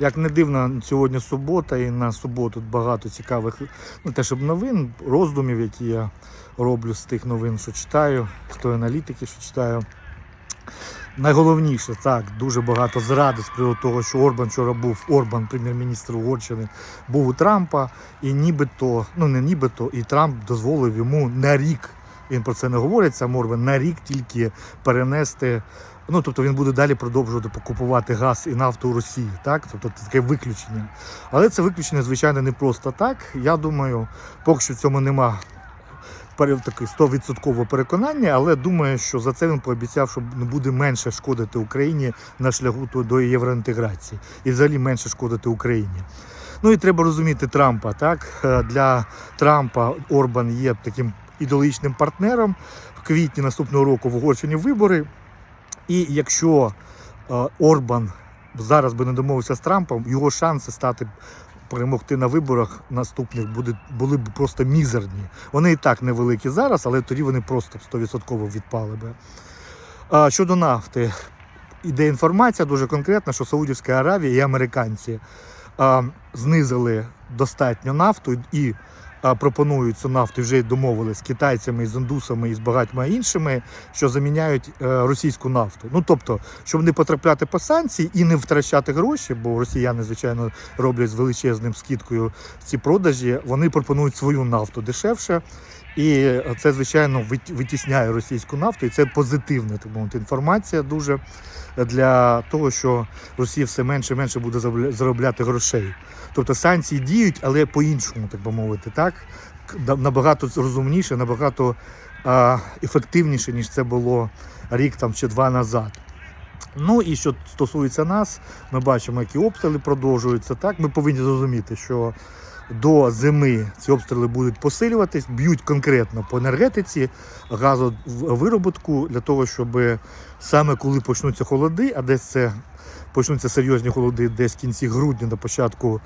Як не дивно, сьогодні субота, і на суботу багато цікавих ну, те, щоб новин, роздумів, які я роблю з тих новин, що читаю, з тої аналітики, що читаю. Найголовніше, так, дуже багато зради з приводу того, що Орбан вчора був, Орбан, прем'єр-міністр Угорщини, був у Трампа, і нібито, ну не нібито, і Трамп дозволив йому на рік, він про це не говорить, сам Орбан, на рік тільки перенести. Ну, тобто він буде далі продовжувати покупувати газ і нафту у Росії, так? Тобто це таке виключення. Але це виключення, звичайно, не просто так. Я думаю, поки що в цьому нема таке 100% переконання, але думаю, що за це він пообіцяв, що не буде менше шкодити Україні на шляху до євроінтеграції і взагалі менше шкодити Україні. Ну і треба розуміти Трампа. Так Е, для Трампа Орбан є таким ідеологічним партнером. В квітні наступного року в Угорщині вибори. І якщо е, Орбан зараз би не домовився з Трампом, його шанси стати перемогти на виборах наступних буде, були б просто мізерні. Вони і так невеликі зараз, але тоді вони просто 100% відпали би. Щодо нафти, іде інформація дуже конкретна, що Саудівська Аравія і американці знизили достатньо нафту і пропонують цю нафту вже домовились з китайцями, з індусами і з багатьма іншими, що заміняють е, російську нафту. Ну тобто, щоб не потрапляти по санкції і не втрачати гроші, бо росіяни, звичайно, роблять з величезним скидкою ці продажі. Вони пропонують свою нафту дешевше. І це, звичайно, вит- витісняє російську нафту, і це позитивна так мовити, інформація дуже для того, що Росія все менше і менше буде заробля- заробляти грошей. Тобто санкції діють, але по-іншому, так би мовити, так набагато розумніше, набагато ефективніше, ніж це було рік там чи два назад. Ну і що стосується нас, ми бачимо, які обстріли продовжуються. Так, ми повинні зрозуміти, що до зими ці обстріли будуть посилюватись, б'ють конкретно по енергетиці, газовиробітку для того, щоб саме коли почнуться холоди, а десь це почнуться серйозні холоди десь в кінці грудня на початку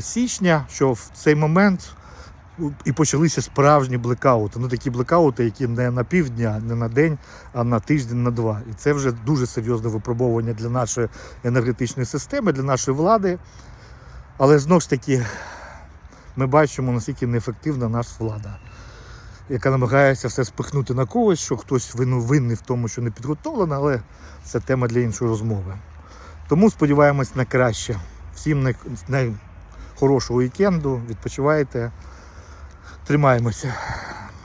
січня, що в цей момент і почалися справжні блекаути. Ну такі блекаути, які не на півдня, не на день, а на тиждень, на два. І це вже дуже серйозне випробовування для нашої енергетичної системи, для нашої влади. Але знову ж таки, ми бачимо, наскільки неефективна наша влада, яка намагається все спихнути на когось, що хтось винний в тому, що не підготовлена, але це тема для іншої розмови. Тому сподіваємось на краще. Всім най- найхорошого вікенду, відпочивайте, тримаємося.